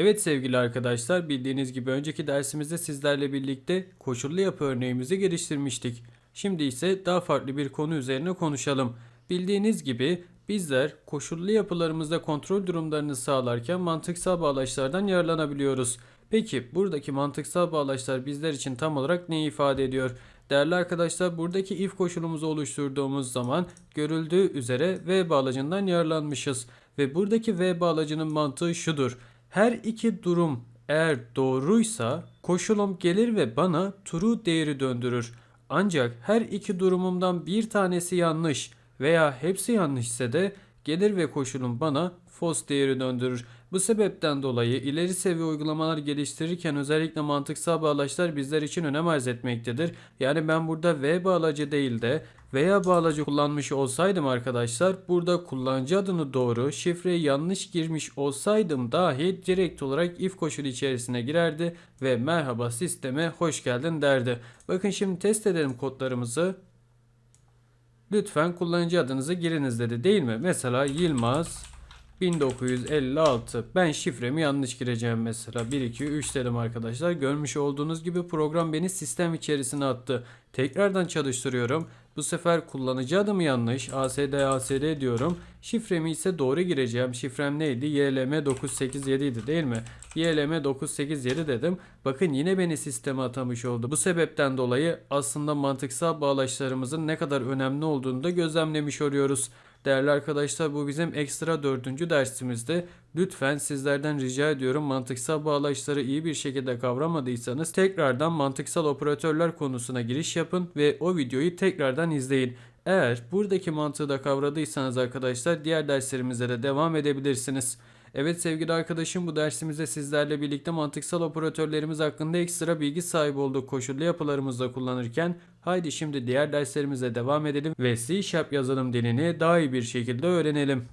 Evet sevgili arkadaşlar bildiğiniz gibi önceki dersimizde sizlerle birlikte koşullu yapı örneğimizi geliştirmiştik. Şimdi ise daha farklı bir konu üzerine konuşalım. Bildiğiniz gibi bizler koşullu yapılarımızda kontrol durumlarını sağlarken mantıksal bağlaçlardan yararlanabiliyoruz. Peki buradaki mantıksal bağlaçlar bizler için tam olarak neyi ifade ediyor? Değerli arkadaşlar buradaki if koşulumuzu oluşturduğumuz zaman görüldüğü üzere V bağlacından yararlanmışız. Ve buradaki V bağlacının mantığı şudur. Her iki durum eğer doğruysa koşulum gelir ve bana true değeri döndürür. Ancak her iki durumumdan bir tanesi yanlış veya hepsi yanlış ise de gelir ve koşulum bana false değeri döndürür. Bu sebepten dolayı ileri seviye uygulamalar geliştirirken özellikle mantıksal bağlaçlar bizler için önem arz etmektedir. Yani ben burada V bağlacı değil de veya bağlacı kullanmış olsaydım arkadaşlar burada kullanıcı adını doğru şifreyi yanlış girmiş olsaydım dahi direkt olarak if koşulu içerisine girerdi ve merhaba sisteme hoş geldin derdi. Bakın şimdi test edelim kodlarımızı. Lütfen kullanıcı adınızı giriniz dedi değil mi? Mesela Yılmaz 1956. Ben şifremi yanlış gireceğim mesela. 1 2 3 dedim arkadaşlar. Görmüş olduğunuz gibi program beni sistem içerisine attı. Tekrardan çalıştırıyorum. Bu sefer kullanıcı adımı yanlış. ASD ASD diyorum. Şifremi ise doğru gireceğim. Şifrem neydi? YLM 987 idi değil mi? YLM 987 dedim. Bakın yine beni sisteme atamış oldu. Bu sebepten dolayı aslında mantıksal bağlaçlarımızın ne kadar önemli olduğunu da gözlemlemiş oluyoruz. Değerli arkadaşlar bu bizim ekstra dördüncü dersimizde. Lütfen sizlerden rica ediyorum mantıksal bağlaçları iyi bir şekilde kavramadıysanız tekrardan mantıksal operatörler konusuna giriş yapın ve o videoyu tekrardan izleyin. Eğer buradaki mantığı da kavradıysanız arkadaşlar diğer derslerimize de devam edebilirsiniz. Evet sevgili arkadaşım bu dersimizde sizlerle birlikte mantıksal operatörlerimiz hakkında ekstra bilgi sahibi olduk koşullu yapılarımızda kullanırken. Haydi şimdi diğer derslerimize devam edelim ve C Sharp yazılım dilini daha iyi bir şekilde öğrenelim.